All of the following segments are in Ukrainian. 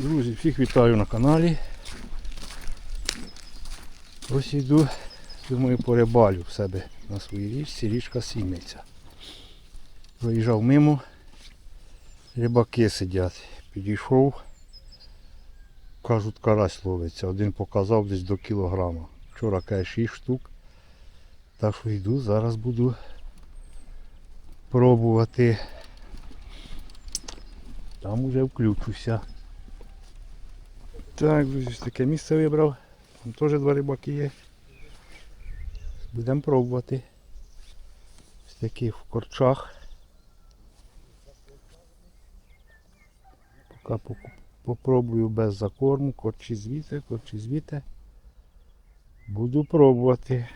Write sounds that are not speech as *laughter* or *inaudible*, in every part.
Друзі, всіх вітаю на каналі. Ось йду, думаю, порибалю в себе на своїй річці, річка Сійниця. Виїжджав мимо, рибаки сидять. Підійшов, кажуть, карась ловиться. Один показав десь до кілограма. Вчора каже 6 штук. Так що йду, зараз буду пробувати. Там уже включуся. Так, друзі, таке місце вибрав. Там теж два рибаки є. Будемо пробувати. Ось такі в корчах. Поки попробую без закорму, корчі звідти, корчі звідти. Буду пробувати.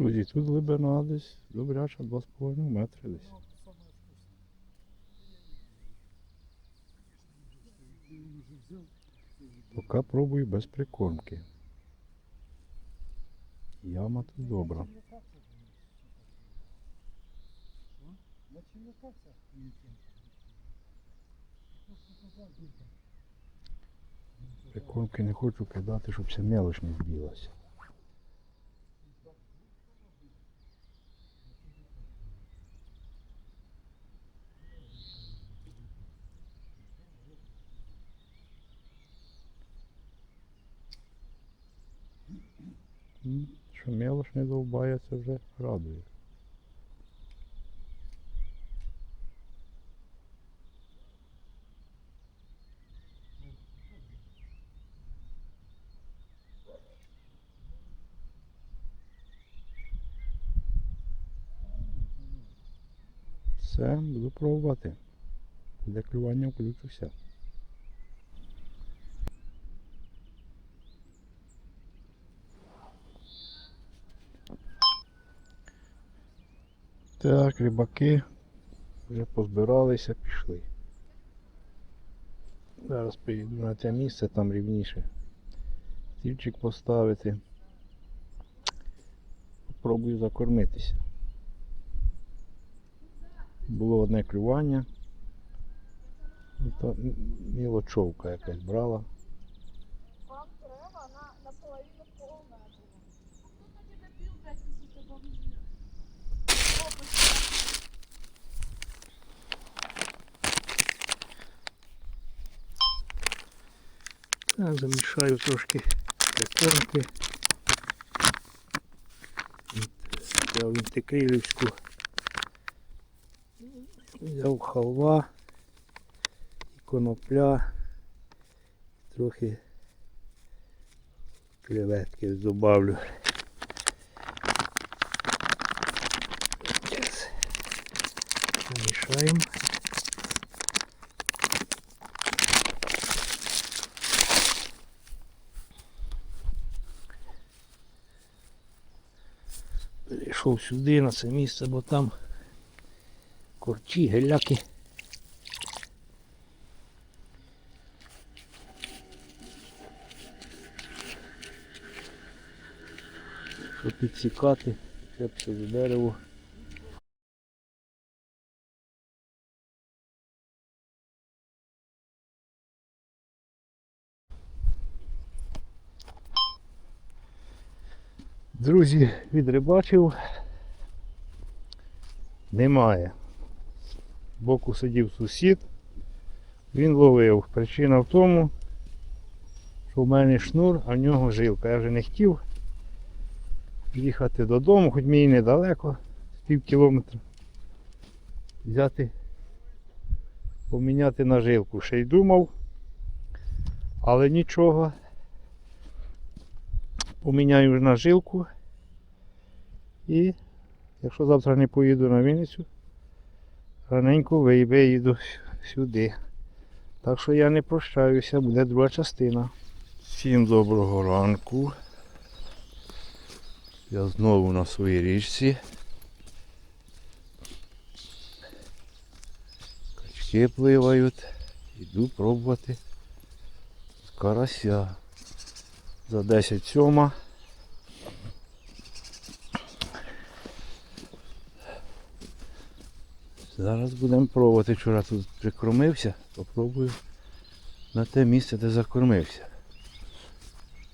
Друзі, тут глибина десь добряча 2,5 метри десь. Поки пробую без прикормки. Яма тут добра. Прикормки не хочу кидати, щоб ця мелоч не збілася. М, Що мелоч не довбає, це вже радує. Все, буду пробувати. Для клювання включуся. Так, рибаки вже позбиралися, пішли. Зараз поїду на те місце, там рівніше. Стільчик поставити. Попробую закормитися. Було одне клювання. Мілочовка якась брала. Вам треба на, наполовину полметра. Так, замішаю трошки прикормки. Взяв інтекрилівську. Взяв халва, і конопля, трохи креветки добавлю. Зараз Перейшов сюди на це місце, бо там корчі, геляки. Щоб підсікати, крепше до дерево. Друзі, відрибачив. Немає. Боку сидів сусід. Він ловив. Причина в тому, що в мене шнур, а в нього жилка. Я вже не хотів їхати додому, хоч мені недалеко, пів кілометра. Взяти, поміняти на жилку. Ще й думав, але нічого. Поміняю на жилку. І якщо завтра не поїду на Вінницю, раненько виїду сюди. Так що я не прощаюся, буде друга частина. Всім доброго ранку. Я знову на своїй річці. Качки пливають. Іду пробувати карася. За 10 сьома. Зараз будемо пробувати. Вчора тут прикормився, попробую на те місце, де закормився.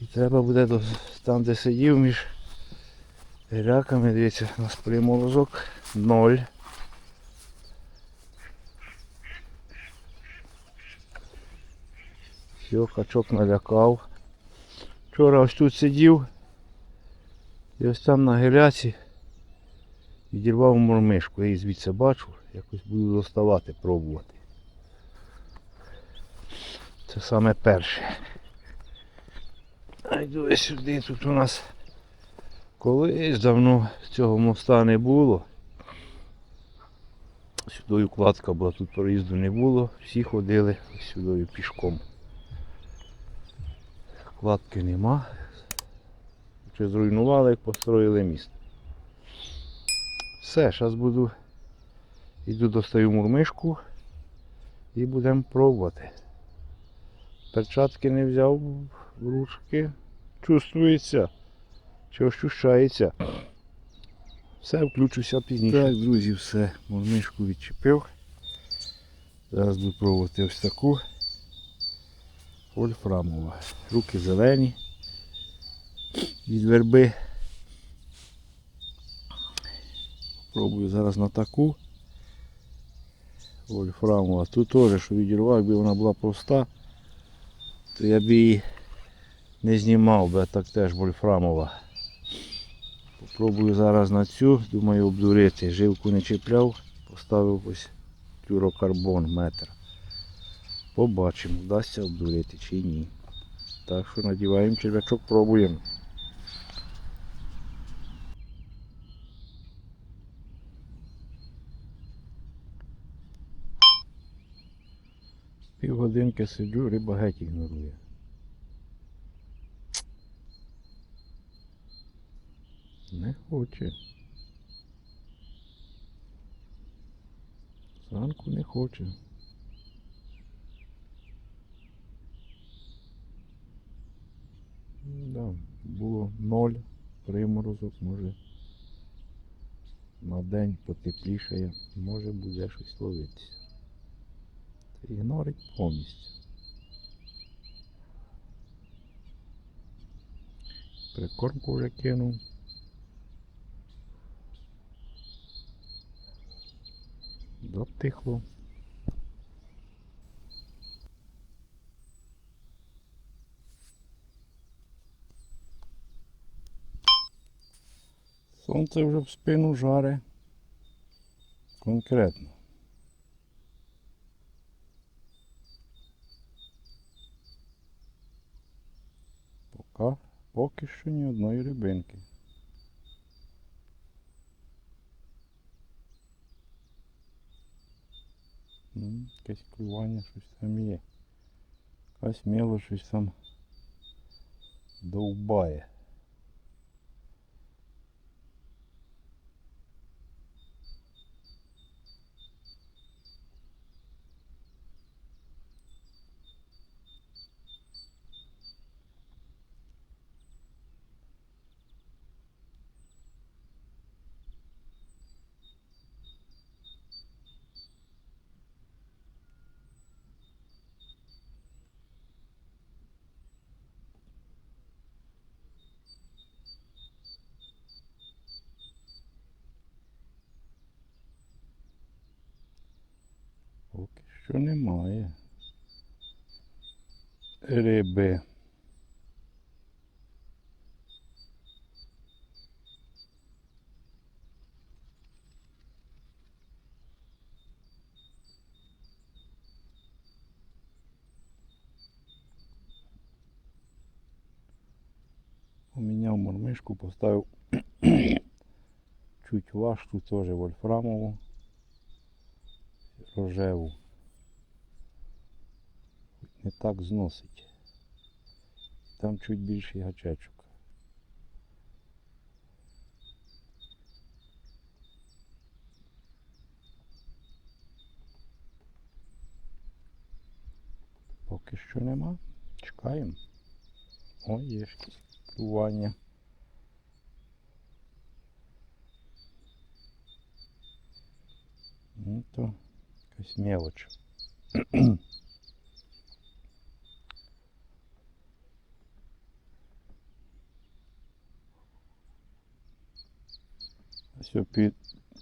І треба буде до, там, де сидів між гряками, дивіться, у нас приморозок ноль. Все, качок налякав. Вчора ось тут сидів і ось там на геляці відірвав мормишку. Я її звідси бачу, якось буду доставати, пробувати. Це саме перше. А йду я сюди, тут у нас колись давно цього моста не було. Сюдою кладка була, тут проїзду не було, всі ходили сюдою пішком. Кладки нема. Чи зруйнували, як построїли міст. Все, зараз буду. Йду достаю мурмишку і будемо пробувати. Перчатки не взяв в ручки. Чувствується. Чи ощущається. Все, включуся пізніше. Так, друзі, все. Мурмишку відчепив. Зараз буду пробувати ось таку. Вольфрамова. Руки зелені від верби. Пробую зараз на таку. Вольфрамова. Тут теж, що відірвав, якби вона була проста, то я б її не знімав би, а так теж вольфрамова. Попробую зараз на цю, думаю обдурити. Жилку не чіпляв, поставив ось флюрокарбон метр. Побачимо, вдасться обдурити чи ні. Так що надіваємо черв'ячок, пробуємо. Півгодинки сиджу, риба геть ігнорує. Не хоче. Зранку не хоче. Було ноль приморозок, може на день потеплішає, може буде щось ловитися. Ігнорить повністю. Прикормку вже кинув. Затихло. Сонце вже в спину жаре. Конкретно. Пока, поки що ні одної рибинки. Ну, якесь клювання, щось там є. Якась міло щось там довбає. Поки що немає. Риби. Поміняв мормишку, поставив *clears throat* чуть важчу, теж вольфрамову рожеву. Не так зносить. Там чуть більший гачечок. Поки що нема. Чекаємо. О, є ж клювання. Ну то якась мелоч. *clears throat* Я під,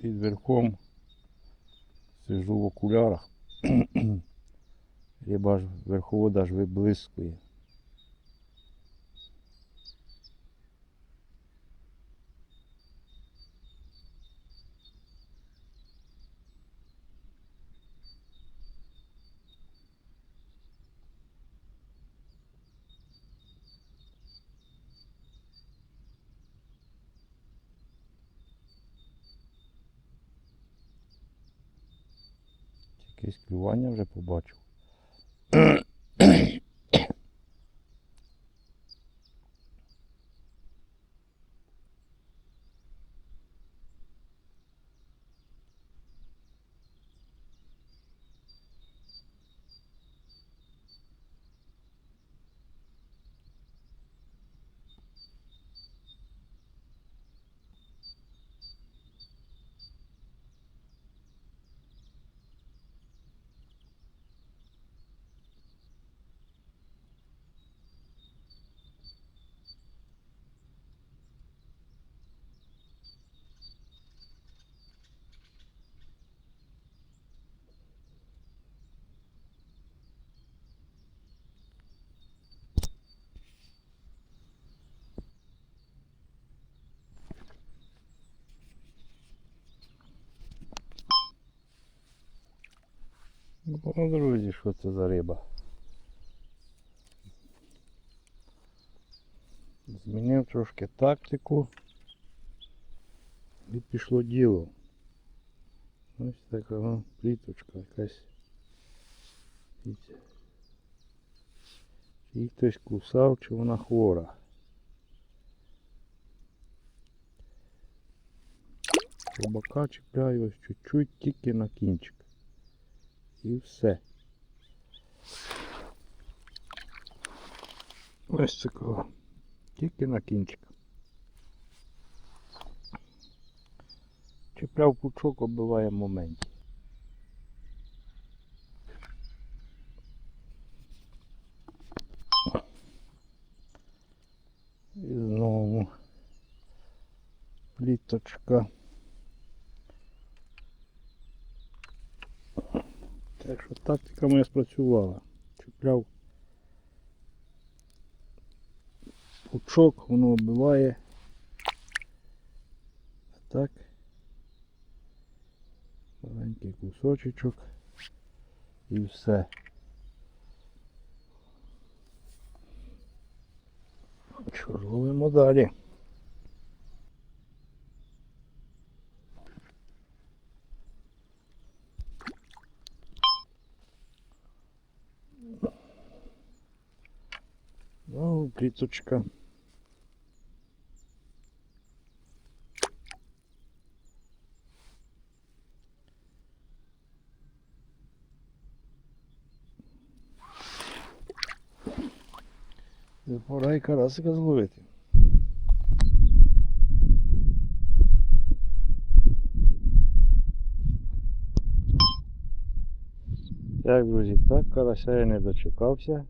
під верхом сижу в окулярах. *clears throat* Риба ж верховода ж виблискує. Якесь клювання вже побачив. Ну, друзі, що це за риба? Змінив трошки тактику і пішло діло. Ось така о, пліточка якась. Її хтось кусав, чи вона хвора. Рибака чіпляю ось чуть-чуть тільки на кінчик. І все. Ось такого. Тільки на кінчик. Чіпляв пучок, оббиває в моменті. І знову пліточка. Так що тактика моя спрацювала. Чіпляв пучок, воно вбиває. А так. Маленький кусочок і все. Що ж, ловимо далі. Е, Пора і карасика зловити. Так, друзі, так, карася я не дочекався.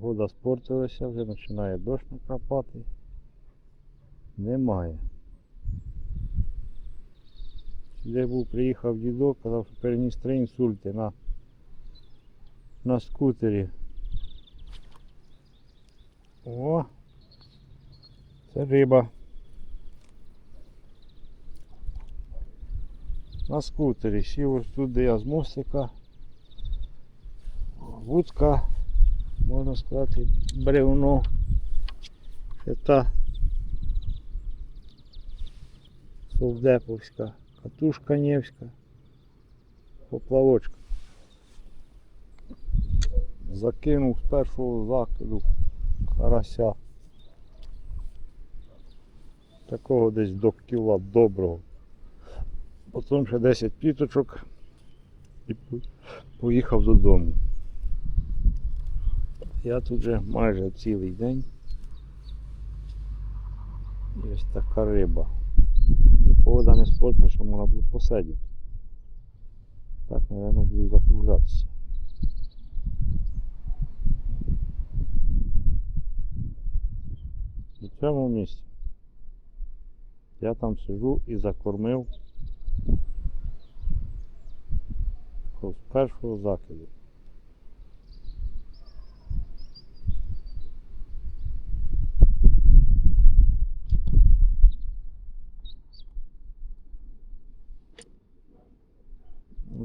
Погода спортилася, вже починає дощ накрапати. Немає. Сюди був, приїхав дідок, казав, що переніс три інсульти на, на скутері. О! Це риба. На скутері. Сів ось тут, де я з мостика. Вудка можна сказати, бревно. Це та совдеповська, катушка Невська, поплавочка. Закинув з першого закиду карася. Такого десь до кіла доброго. Потім ще 10 пліточок і поїхав додому. Я тут вже майже цілий день. І ось така риба. Погода не спортна, що можна було посидіти. Так, мабуть, буду закруглятися. У цьому місці. Я там сижу і закормив з першого закиду.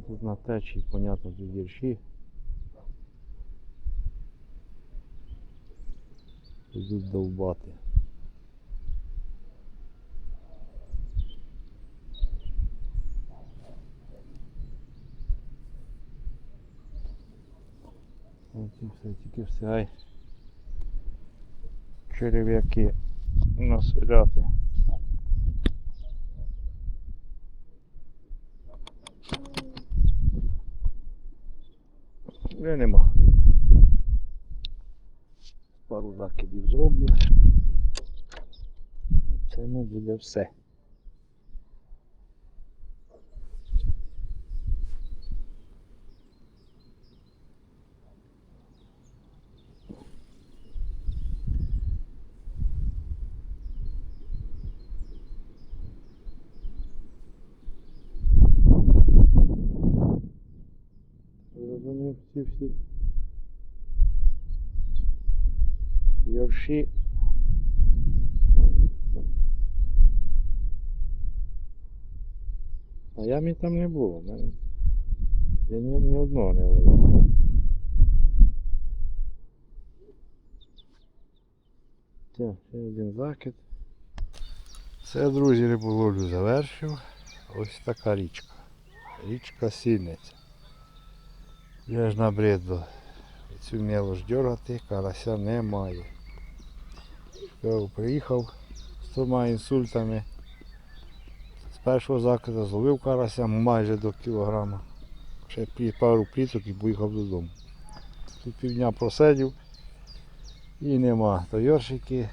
Тут на течії, понятно, тут вірші. Йдуть довбати. Ось і все, тільки все. Ай. Черев'яки населяти. Вже нема. Пару закидів зроблю. Це ну буде все. Розумію всі всі. Йорші. А ямі там не було. Я ні, ні одного не ловив. Так, ще один закид. Це, друзі, риболовлю завершив. Ось така річка. Річка Сільниця. Я ж набридло цю мелоч дергати, карася немає. Приїхав з двома інсультами. З першого закиду зловив карася майже до кілограма. Ще пару пліток і поїхав додому. Тут півдня просидів і нема. То йоршики,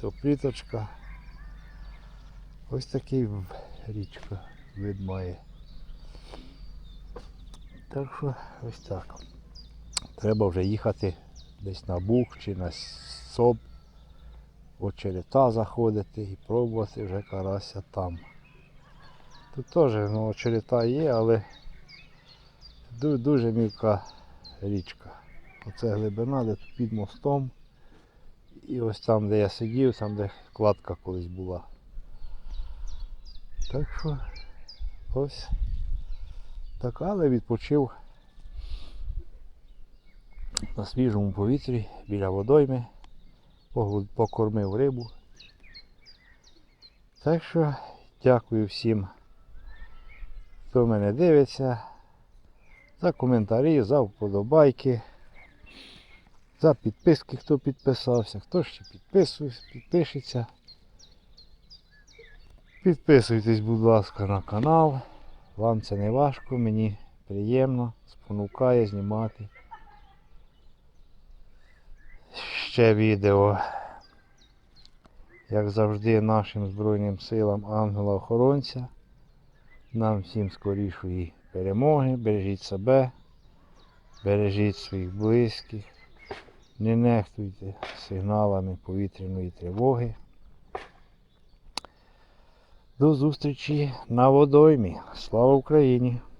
то пліточка. Ось такий річка вид має. Так що ось так. Треба вже їхати десь на Буг чи на Соб, очерета заходити і пробувати вже карася там. Тут теж ну, очерета є, але ду- дуже мілка річка. Оце глибина, де тут під мостом. І ось там, де я сидів, там де кладка колись була. Так що ось так, але відпочив на свіжому повітрі біля водойми, покормив рибу. Так що дякую всім, хто мене дивиться, за коментарі, за вподобайки, за підписки, хто підписався, хто ще підписується, підпишеться. Підписуйтесь, будь ласка, на канал. Вам це не важко, мені приємно, спонукає знімати ще відео. Як завжди, нашим Збройним силам ангела-охоронця. Нам всім скорішої перемоги. Бережіть себе, бережіть своїх близьких. Не нехтуйте сигналами повітряної тривоги. До зустрічі на водоймі. Слава Україні!